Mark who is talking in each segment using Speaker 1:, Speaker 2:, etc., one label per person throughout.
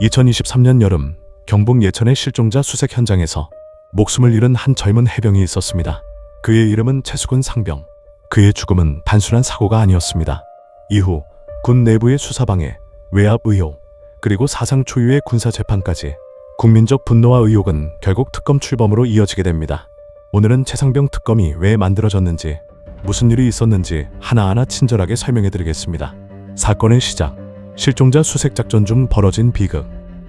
Speaker 1: 2023년 여름 경북 예천의 실종자 수색 현장에서 목숨을 잃은 한 젊은 해병이 있었습니다. 그의 이름은 최수근 상병. 그의 죽음은 단순한 사고가 아니었습니다. 이후 군 내부의 수사방해, 외압 의혹, 그리고 사상 초유의 군사 재판까지 국민적 분노와 의혹은 결국 특검 출범으로 이어지게 됩니다. 오늘은 최상병 특검이 왜 만들어졌는지, 무슨 일이 있었는지 하나하나 친절하게 설명해 드리겠습니다. 사건의 시작. 실종자 수색 작전 중 벌어진 비극.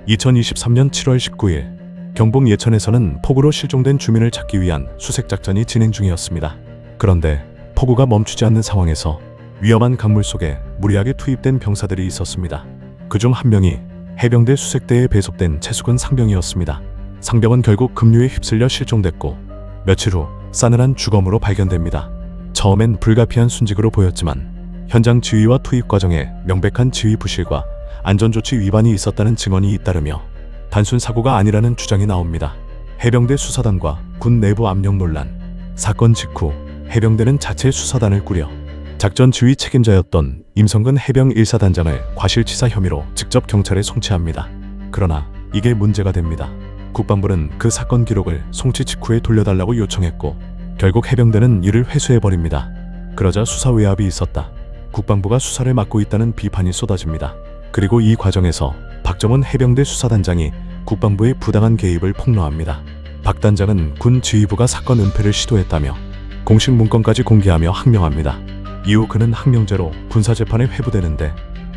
Speaker 1: 2023년 7월 19일 경북 예천에서는 폭우로 실종된 주민을 찾기 위한 수색 작전이 진행 중이었습니다. 그런데 폭우가 멈추지 않는 상황에서 위험한 강물 속에 무리하게 투입된 병사들이 있었습니다. 그중 한 명이 해병대 수색대에 배속된 최수근 상병이었습니다. 상병은 결국 급류에 휩쓸려 실종됐고 며칠 후 싸늘한 주검으로 발견됩니다. 처음엔 불가피한 순직으로 보였지만 현장 지휘와 투입 과정에 명백한 지휘 부실과 안전조치 위반이 있었다는 증언이 잇따르며 단순 사고가 아니라는 주장이 나옵니다. 해병대 수사단과 군 내부 압력 논란. 사건 직후 해병대는 자체 수사단을 꾸려 작전 지휘 책임자였던 임성근 해병 1사단장을 과실치사 혐의로 직접 경찰에 송치합니다. 그러나 이게 문제가 됩니다. 국방부는 그 사건 기록을 송치 직후에 돌려달라고 요청했고 결국 해병대는 이를 회수해버립니다. 그러자 수사 외압이 있었다. 국방부가 수사를 맡고 있다는 비판이 쏟아집니다. 그리고 이 과정에서 박정훈 해병대 수사단장이 국방부의 부당한 개입을 폭로합니다. 박 단장은 군 지휘부가 사건 은폐를 시도했다며 공식 문건까지 공개하며 항명합니다. 이후 그는 항명죄로 군사 재판에 회부되는데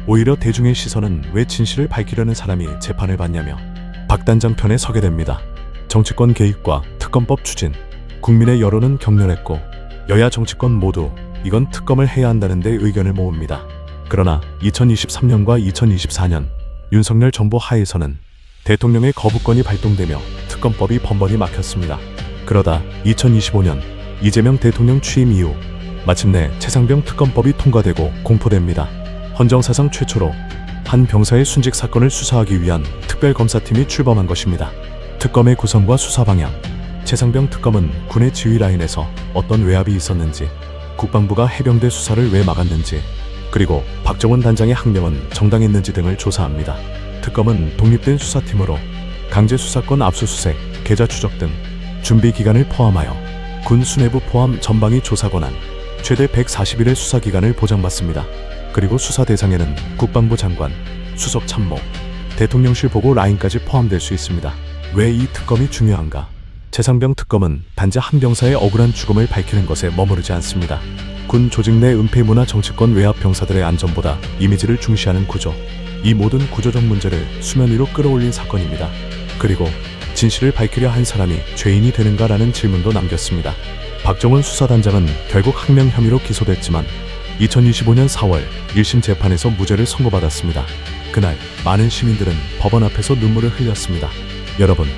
Speaker 1: 오히려 대중의 시선은 왜 진실을 밝히려는 사람이 재판을 받냐며 박 단장 편에 서게 됩니다. 정치권 개입과 특검법 추진, 국민의 여론은 격렬했고 여야 정치권 모두 이건 특검을 해야 한다는데 의견을 모읍니다. 그러나 2023년과 2024년 윤석열 정부 하에서는 대통령의 거부권이 발동되며 특검법이 번번이 막혔습니다. 그러다 2025년 이재명 대통령 취임 이후 마침내 최상병 특검법이 통과되고 공포됩니다. 헌정사상 최초로 한 병사의 순직 사건을 수사하기 위한 특별검사팀이 출범한 것입니다. 특검의 구성과 수사 방향, 최상병 특검은 군의 지휘 라인에서 어떤 외압이 있었는지, 국방부가 해병대 수사를 왜 막았는지, 그리고 박정원 단장의 항명은 정당했는지 등을 조사합니다. 특검은 독립된 수사팀으로 강제 수사권 압수수색, 계좌 추적 등 준비 기간을 포함하여 군 수뇌부 포함 전방위 조사 권한 최대 140일의 수사 기간을 보장받습니다. 그리고 수사 대상에는 국방부 장관, 수석 참모, 대통령실 보고 라인까지 포함될 수 있습니다. 왜 이 특검이 중요한가? 최상병 특검은 단지 한 병사의 억울한 죽음을 밝히는 것에 머무르지 않습니다. 군 조직 내 은폐 문화 정치권 외압 병사들의 안전보다 이미지를 중시하는 구조. 이 모든 구조적 문제를 수면 위로 끌어올린 사건입니다. 그리고 진실을 밝히려 한 사람이 죄인이 되는가라는 질문도 남겼습니다. 박정훈 수사단장은 결국 항명 혐의로 기소됐지만 2025년 4월 1심 재판에서 무죄를 선고받았습니다. 그날 많은 시민들은 법원 앞에서 눈물을 흘렸습니다. 여러분,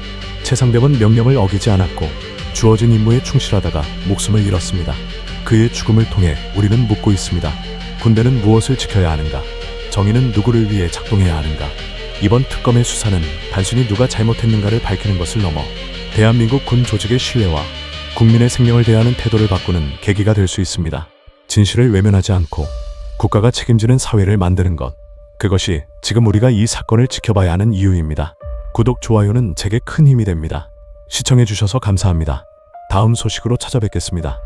Speaker 1: 최상병은 명령을 어기지 않았고 주어진 임무에 충실하다가 목숨을 잃었습니다. 그의 죽음을 통해 우리는 묻고 있습니다. 군대는 무엇을 지켜야 하는가? 정의는 누구를 위해 작동해야 하는가? 이번 특검의 수사는 단순히 누가 잘못했는가를 밝히는 것을 넘어 대한민국 군 조직의 신뢰와 국민의 생명을 대하는 태도를 바꾸는 계기가 될 수 있습니다. 진실을 외면하지 않고 국가가 책임지는 사회를 만드는 것. 그것이 지금 우리가 이 사건을 지켜봐야 하는 이유입니다. 구독, 좋아요는 제게 큰 힘이 됩니다. 시청해주셔서 감사합니다. 다음 소식으로 찾아뵙겠습니다.